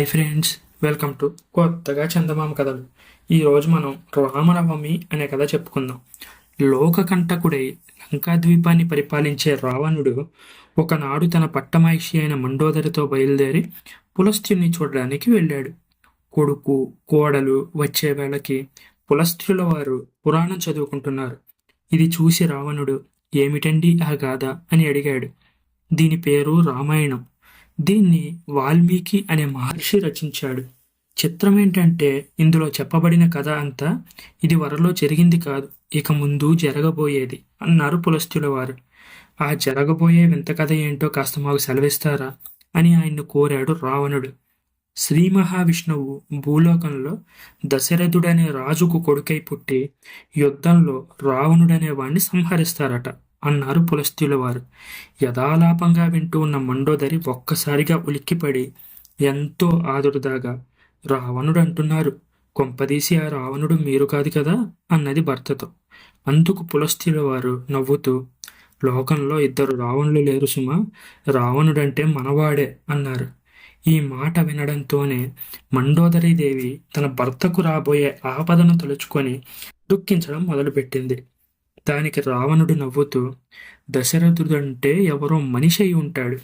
Hi friends welcome to కొత్తగా చందమామ కథలు. ఈరోజు మనం రామనవమి అనే కథ చెప్పుకుందాం. లోకకంటకుడై లంకాద్వీపాన్ని పరిపాలించే రావణుడు ఒకనాడు తన పట్టమహిషి అయిన మండోదరితో బయలుదేరి పులస్త్యుని చూడడానికి వెళ్ళాడు. కొడుకు కోడలు వచ్చే వేళకి పులస్త్యుల వారు పురాణం చదువుకుంటున్నారు. ఇది చూసి రావణుడు ఏమిటండి ఆ గాథ? అని అడిగాడు. దీని పేరు రామాయణం. దీన్ని వాల్మీకి అనే మహర్షి రచించాడు. చిత్రం ఏంటంటే ఇందులో చెప్పబడిన కథ అంతా ఇది వరలో జరిగింది కాదు ఇక ముందు జరగబోయేది అన్నారు పులస్తుల వారు ఆ జరగబోయే వింత కథ ఏంటో కాస్త మాకు సెలవిస్తారా అని ఆయన్ను కోరాడు రావణుడు. శ్రీ మహావిష్ణువు భూలోకంలో దశరథుడనే రాజుకు కొడుకై పుట్టి యుద్ధంలో రావణుడనే వాణ్ణి సంహరిస్తారట. అన్నారు పులస్తుల వారు యథాలాపంగా వింటూ ఉన్న మండోదరి ఒక్కసారిగా ఉలిక్కిపడి ఎంతో ఆదురుదాగా రావణుడు అంటున్నారు కొంపదీసి ఆ రావణుడు మీరు కాదు కదా అన్నది భర్తతో. అందుకు పులస్తుల వారు నవ్వుతూ లోకంలో ఇద్దరు రావణులు లేరు సుమా. రావణుడంటే మనవాడే అన్నారు. ఈ మాట వినడంతోనే మండోదరీదేవి తన భర్తకు రాబోయే ఆపదను తలుచుకొని దుఃఖించడం మొదలుపెట్టింది. దానికి రావణుడు నవ్వుతూ దశరథుడంటే ఎవరో మనిషి అయి ఉంటాడు.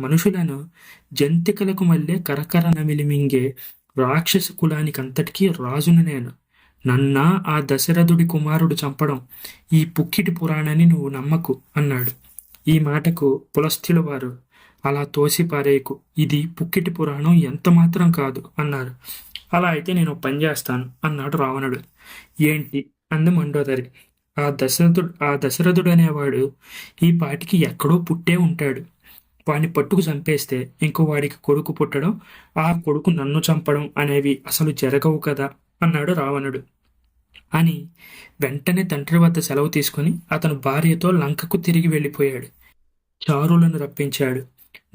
మనుషులను జంతికలకు మళ్ళీ కరకర నమిలి మింగే రాక్షస కులానికి అంతటికీ రాజును నేను. నన్నా ఆ దశరథుడి కుమారుడు చంపడం ఈ పుక్కిటి పురాణాన్ని నువ్వు నమ్మకు అన్నాడు. ఈ మాటకు పులస్థుల వారు అలా తోసి పారేయకు ఇది పుక్కిటి పురాణం ఎంత మాత్రం కాదు అన్నారు. అలా అయితే నేను పని చేస్తాను అన్నాడు రావణుడు. ఏంటి? అంది మండోదరి. ఆ దశరథుడు ఆ దశరథుడు అనేవాడు ఈ పాటికి ఎక్కడో పుట్టే ఉంటాడు. వాడిని పట్టుకు చంపేస్తే ఇంకో వాడికి కొడుకు పుట్టడం ఆ కొడుకు నన్ను చంపడం అనేవి అసలు జరగవు కదా అన్నాడు రావణుడు. అని వెంటనే తండ్రి వద్ద సెలవు తీసుకుని అతను భార్యతో లంకకు తిరిగి వెళ్ళిపోయాడు. చారులను రప్పించాడు.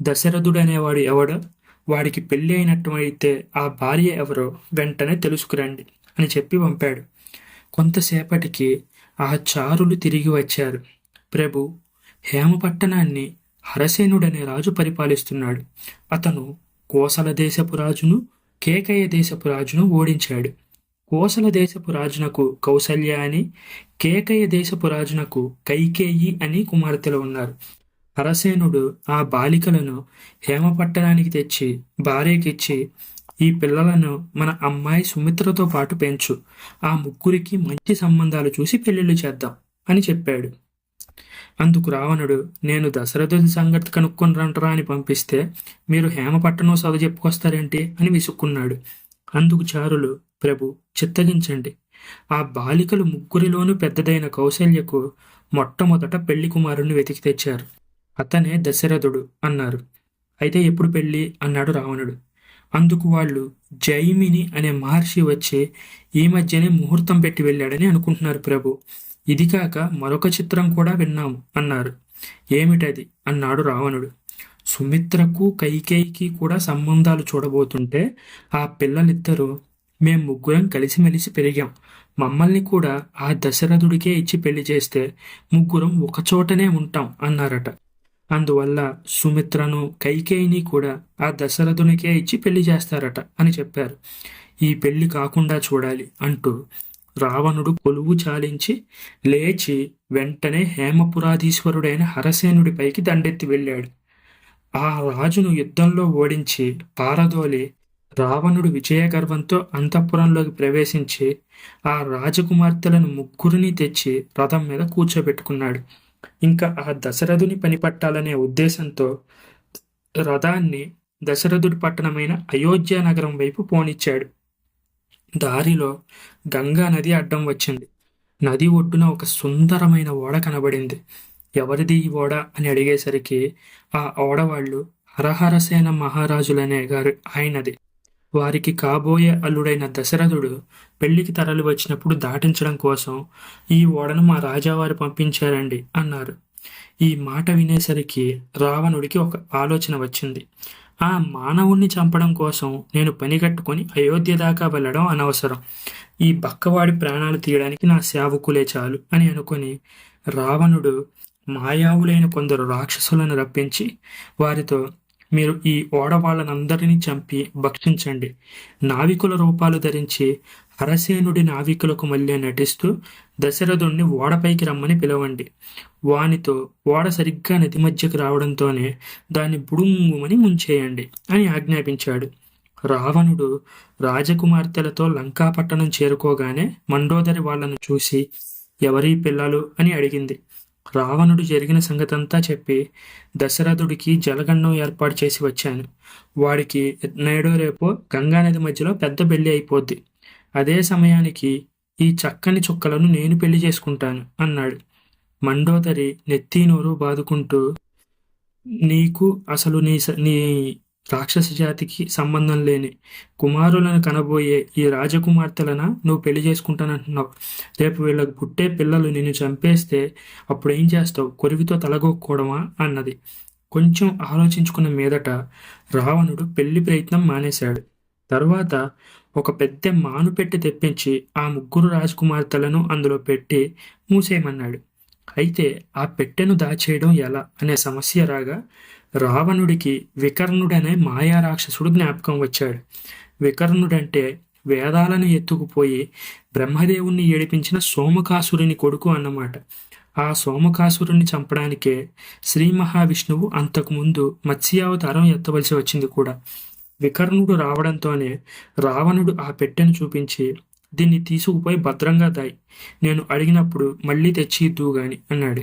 దశరథుడు అనేవాడు ఎవడో వాడికి పెళ్ళి అయినట్టయితే ఆ భార్య ఎవరో వెంటనే తెలుసుకురండి అని చెప్పి పంపాడు. కొంతసేపటికి ఆ చారులు తిరిగి వచ్చారు. ప్రభు హేమపట్టణాన్ని హరసేనుడనే రాజు పరిపాలిస్తున్నాడు. అతను కోసల దేశపు రాజును కేకయ్య దేశపు రాజును ఓడించాడు. కోసల దేశపు రాజునకు కౌసల్య అని కేకయ్య దేశపు రాజునకు కైకేయి అని కుమార్తెలు ఉన్నారు. హరసేనుడు ఆ బాలికలను హేమపట్టణానికి తెచ్చి భార్యకిచ్చి ఈ పిల్లలను మన అమ్మాయి సుమిత్రతో పాటు పెంచు. ఆ ముగ్గురికి మంచి సంబంధాలు చూసి పెళ్ళిళ్ళు చేద్దాం అని చెప్పాడు. అందుకు రావణుడు నేను దశరథుని సంగతి కనుక్కొని రంటరా అని పంపిస్తే మీరు హేమపట్టణం సభ చెప్పుకొస్తారేంటి? అని విసుక్కున్నాడు. అందుకు చారులు ప్రభు చిత్తగించండి. ఆ బాలికలు ముగ్గురిలోనూ పెద్దదైన కౌశల్యకు మొట్టమొదట పెళ్ళి కుమారుణ్ణి వెతికి తెచ్చారు. అతనే దశరథుడు అన్నారు. అయితే ఎప్పుడు పెళ్ళి? అన్నాడు రావణుడు. అందుకు వాళ్ళు జైమిని అనే మహర్షి వచ్చి ఈ మధ్యనే ముహూర్తం పెట్టి వెళ్ళాడని అనుకుంటున్నారు ప్రభు. ఇది కాక మరొక చిత్రం కూడా విన్నాము అన్నారు. ఏమిటది? అన్నాడు రావణుడు. సుమిత్రకు కైకేయికి కూడా సంబంధాలు చూడబోతుంటే ఆ పిల్లలిద్దరూ మేం ముగ్గురం కలిసిమెలిసి పెరిగాం. మమ్మల్ని కూడా ఆ దశరథుడికే ఇచ్చి పెళ్ళి చేస్తే ముగ్గురం ఒకచోటనే ఉంటాం అన్నారట. అందువల్ల సుమిత్రను కైకేయిని కూడా ఆ దశరథునికే ఇచ్చి పెళ్ళి చేస్తారట అని చెప్పారు. ఈ పెళ్ళి కాకుండా చూడాలి అంటూ రావణుడు కొలువు చాలించి లేచి వెంటనే హేమపురాధీశ్వరుడైన హరసేనుడిపైకి దండెత్తి వెళ్ళాడు. ఆ రాజును యుద్ధంలో ఓడించి పారదోలి రావణుడు విజయగర్వంతో అంతఃపురంలోకి ప్రవేశించి ఆ రాజకుమార్తెలను ముగ్గురిని తెచ్చి రథం మీద కూర్చోబెట్టుకున్నాడు. ఇంకా ఆ దశరథుని పని పట్టాలనే ఉద్దేశంతో రథాన్ని దశరథుడి పట్టణమైన అయోధ్య నగరం వైపు పోనిచ్చాడు. దారిలో గంగా నది అడ్డం వచ్చింది. నది ఒడ్డున ఒక సుందరమైన ఓడ కనబడింది. ఎవరిది ఈ ఓడ అని అడిగేసరికి ఆ ఓడవాళ్ళు హరహరసేన మహారాజులనే గారు ఆయనది. వారికి కాబోయే అల్లుడైన దశరథుడు పెళ్ళికి తరలి వచ్చినప్పుడు దాటించడం కోసం ఈ ఓడను మా రాజావారు పంపించారండి అన్నారు. ఈ మాట వినేసరికి రావణుడికి ఒక ఆలోచన వచ్చింది. ఆ మానవుణ్ణి చంపడం కోసం నేను పని కట్టుకొని అయోధ్య దాకా వెళ్ళడం అనవసరం. ఈ బక్కవాడి ప్రాణాలు తీయడానికి నా సేవకులే చాలు అని అనుకుని రావణుడు మాయావులైన కొందరు రాక్షసులను రప్పించి వారితో మీరు ఈ ఓడవాళ్ళనందరినీ చంపి భక్షించండి. నావికుల రూపాలు ధరించి హరసేనుడి నావికులకు మళ్ళీ నటిస్తూ దశరథుణ్ణి ఓడపైకి రమ్మని పిలవండి. వానితో ఓడ సరిగ్గా నది మధ్యకు రావడంతోనే దాన్ని బుడుంగుమని ముంచేయండి అని ఆజ్ఞాపించాడు. రావణుడు రాజకుమార్తెలతో లంకాపట్టణం చేరుకోగానే మండోదరి వాళ్ళను చూసి ఎవరీ పిల్లలు? అని అడిగింది. రావణుడు జరిగిన సంగతంతా చెప్పి దశరథుడికి జలగండం ఏర్పాటు చేసి వచ్చాను. వాడికి నేడో రేపో గంగానది మధ్యలో పెద్ద పెళ్ళి అయిపోద్ది. అదే సమయానికి ఈ చక్కని చుక్కలను నేను పెళ్ళి చేసుకుంటాను అన్నాడు. మండోదరి నెత్తి నోరు బాదుకుంటూ నీకు అసలు నీ నీ రాక్షస జాతికి సంబంధం లేని కుమారులను కనబోయే ఈ రాజకుమార్తెలన నువ్వు పెళ్ళి చేసుకుంటానంటున్నావు. రేపు వీళ్ళకు పుట్టే పిల్లలు నిన్ను చంపేస్తే అప్పుడు ఏం చేస్తావు? కొరివితో తలగొక్కోవడమా? అన్నది. కొంచెం ఆలోచించుకున్న మీదట రావణుడు పెళ్ళి ప్రయత్నం మానేశాడు. తర్వాత ఒక పెద్ద మాను పెట్టి తెప్పించి ఆ ముగ్గురు రాజకుమార్తెలను అందులో పెట్టి మూసేయమన్నాడు. అయితే ఆ పెట్టెను దాచేయడం ఎలా అనే సమస్య రాగా రావణుడికి వికర్ణుడనే మాయా రాక్షసుడు జ్ఞాపకం వచ్చాడు. వికర్ణుడంటే వేదాలను ఎత్తుకుపోయి బ్రహ్మదేవుణ్ణి ఏడిపించిన సోమకాసురుని కొడుకు అన్నమాట. ఆ సోమకాసురుణ్ణి చంపడానికే శ్రీ మహావిష్ణువు అంతకుముందు మత్స్యావతారం ఎత్తవలసి వచ్చింది కూడా. వికర్ణుడు రావడంతోనే రావణుడు ఆ పెట్టెను చూపించి దీన్ని తీసుకుపోయి భద్రంగా దాయి. నేను అడిగినప్పుడు మళ్ళీ తెచ్చి గాని అన్నాడు.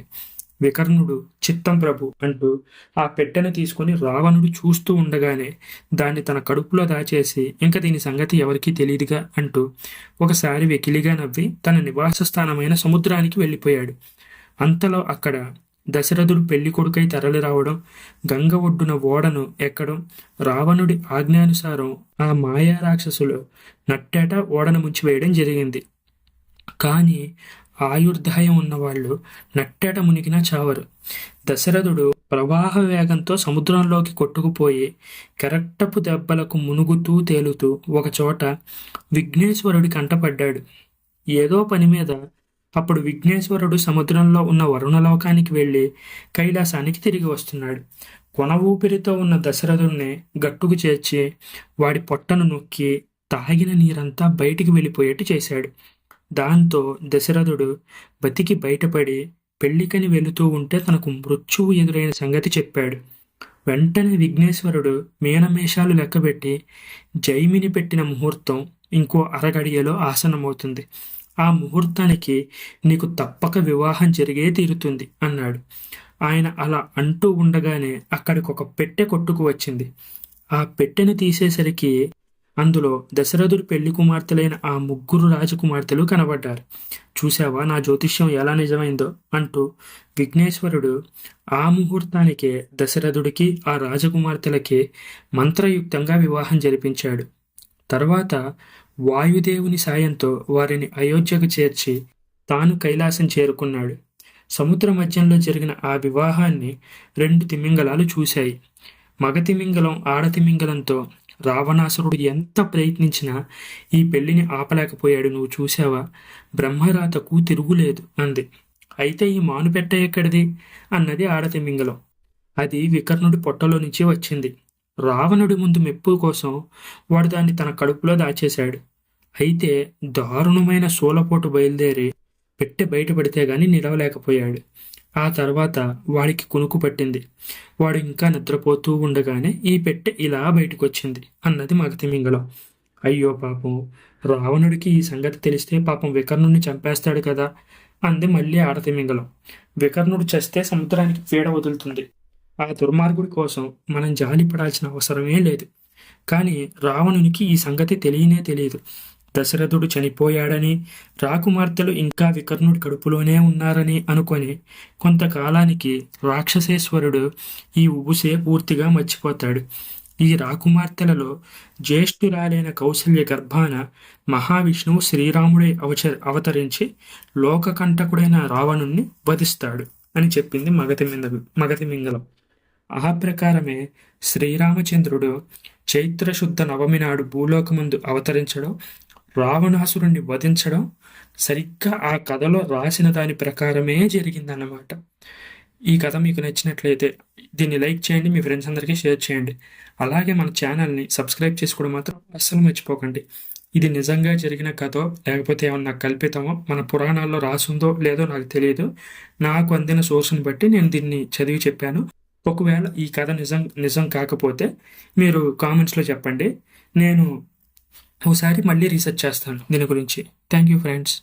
వికర్ణుడు చిత్తం ప్రభు అంటూ ఆ పెట్టెను తీసుకుని రావణుడు చూస్తూ ఉండగానే దాన్ని తన కడుపులో దాచేసి ఇంకా దీని సంగతి ఎవరికీ తెలియదుగా అంటూ ఒకసారి వెకిలిగా నవ్వి తన నివాస స్థానమైన సముద్రానికి వెళ్ళిపోయాడు. అంతలో అక్కడ దశరథుడు పెళ్ళి కొడుకై తరలి రావడం గంగ ఒడ్డున ఓడను ఎక్కడం రావణుడి ఆజ్ఞానుసారం ఆ మాయా రాక్షసులు నట్టేట ఓడను ముంచివేయడం జరిగింది. కానీ ఆయుర్దాయం ఉన్నవాళ్ళు నట్టేట మునిగినా చావరు. దశరథుడు ప్రవాహ వేగంతో సముద్రంలోకి కొట్టుకుపోయి కెరట్టపు దెబ్బలకు మునుగుతూ తేలుతూ ఒకచోట విఘ్నేశ్వరుడి కంటపడ్డాడు ఏదో పని మీద అప్పుడు విఘ్నేశ్వరుడు సముద్రంలో ఉన్న వరుణలోకానికి వెళ్ళి కైలాసానికి తిరిగి వస్తున్నాడు. కొన ఊపిరితో ఉన్న దశరథుణ్ణి గట్టుకు చేర్చి వాడి పొట్టను నొక్కి తాగిన నీరంతా బయటికి వెళ్ళిపోయేట్టు చేశాడు. దాంతో దశరథుడు బతికి బయటపడి పెళ్ళికని వెళుతూ ఉంటే తనకు మృత్యువు ఎదురైన సంగతి చెప్పాడు. వెంటనే విఘ్నేశ్వరుడు మీనమేషాలు లెక్కబెట్టి జైమిని పెట్టిన ముహూర్తం ఇంకో అరగడియలో ఆసనమవుతుంది ఆ ముహూర్తానికి నీకు తప్పక వివాహం జరిగే తీరుతుంది అన్నాడు. ఆయన అలా అంటూ ఉండగానే అక్కడికి ఒక పెట్టె కొట్టుకు వచ్చింది. ఆ పెట్టెను తీసేసరికి అందులో దశరథుడు పెళ్ళి కుమార్తెలైన ఆ ముగ్గురు రాజకుమార్తెలు కనబడ్డారు. చూసావా నా జ్యోతిష్యం ఎలా నిజమైందో? అంటూ విఘ్నేశ్వరుడు ఆ ముహూర్తానికే దశరథుడికి ఆ రాజకుమార్తెలకి మంత్రయుక్తంగా వివాహం జరిపించాడు. తర్వాత వాయుదేవుని సాయంతో వారిని అయోధ్యకు చేర్చి తాను కైలాసం చేరుకున్నాడు. సముద్ర మధ్యంలో జరిగిన ఆ వివాహాన్ని రెండు తిమింగలాలు చూశాయి. మగ తిమింగలం ఆడ తిమింగలంతో రావణాసురుడు ఎంత ప్రయత్నించినా ఈ పెళ్ళిని ఆపలేకపోయాడు. నువ్వు చూసావా బ్రహ్మరాతకు తిరుగులేదు అంది. అయితే ఈ మానుపెట్ట ఎక్కడిది? అన్నది ఆడ తిమింగలం. అది వికర్ణుడి పొట్టలో నుంచి వచ్చింది. రావణుడి ముందు మెప్పు కోసం వాడు దాన్ని తన కడుపులో దాచేశాడు. అయితే దారుణమైన సోలపోటు బయలుదేరి పెట్టె బయటపడితే గాని నిలవలేకపోయాడు. ఆ తర్వాత వాడికి కొనుక్కు పట్టింది. వాడు ఇంకా నిద్రపోతూ ఉండగానే ఈ పెట్టె ఇలా బయటకు వచ్చింది అన్నది మగతిమింగలం అయ్యో పాపం రావణుడికి ఈ సంగతి తెలిస్తే పాపం వికర్ణుడిని చంపేస్తాడు కదా అంది మళ్ళీ ఆడతిమింగలం వికర్ణుడు చేస్తే సముద్రానికి పీడ వదులుతుంది. ఆ దుర్మార్గుడి కోసం మనం జాలి పడాల్సిన అవసరమే లేదు. కానీ రావణునికి ఈ సంగతి తెలియనే తెలియదు. దశరథుడు చనిపోయాడని రాకుమార్తెలు ఇంకా వికర్ణుడి కడుపులోనే ఉన్నారని అనుకొని కొంతకాలానికి రాక్షసేశ్వరుడు ఈ ఉబుసే పూర్తిగా మర్చిపోతాడు. ఈ రాకుమార్తెలలో జ్యేష్ఠురాలైన కౌసల్య గర్భాన మహావిష్ణువు శ్రీరాముడే అవచ అవతరించి లోకకంటకుడైన రావణుణ్ణి వధిస్తాడు అని చెప్పింది మగతి మగతి మింగలం ఆ ప్రకారమే శ్రీరామచంద్రుడు చైత్రశుద్ధ నవమి నాడు భూలోకమందు అవతరించడం రావణాసురుణ్ణి వధించడం సరిగ్గా ఆ కథలో రాసిన దాని ప్రకారమే జరిగిందన్నమాట. ఈ కథ మీకు నచ్చినట్లయితే దీన్ని లైక్ చేయండి మీ ఫ్రెండ్స్ అందరికీ షేర్ చేయండి. అలాగే మన ఛానల్ని సబ్స్క్రైబ్ చేసుకోవడం మాత్రం అస్సలు మర్చిపోకండి. ఇది నిజంగా జరిగిన కథో లేకపోతే ఏమన్నా కల్పితమో మన పురాణాల్లో రాసుందో లేదో నాకు తెలియదు. నాకు అందిన సోర్స్ని బట్టి నేను దీన్ని చదివి చెప్పాను. ఒకవేళ ఈ కథ నిజం నిజం కాకపోతే మీరు కామెంట్స్లో చెప్పండి. నేను ఒకసారి మళ్ళీ రీసెర్చ్ చేస్తాను దీని గురించి. Thank you friends